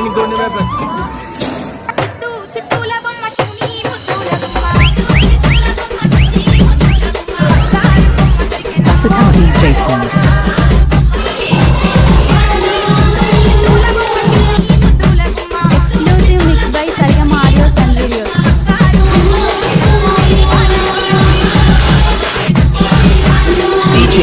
ఆయనకి దొండి Personality placements. Exclusive mix by Sargam Audios and Videos. DJ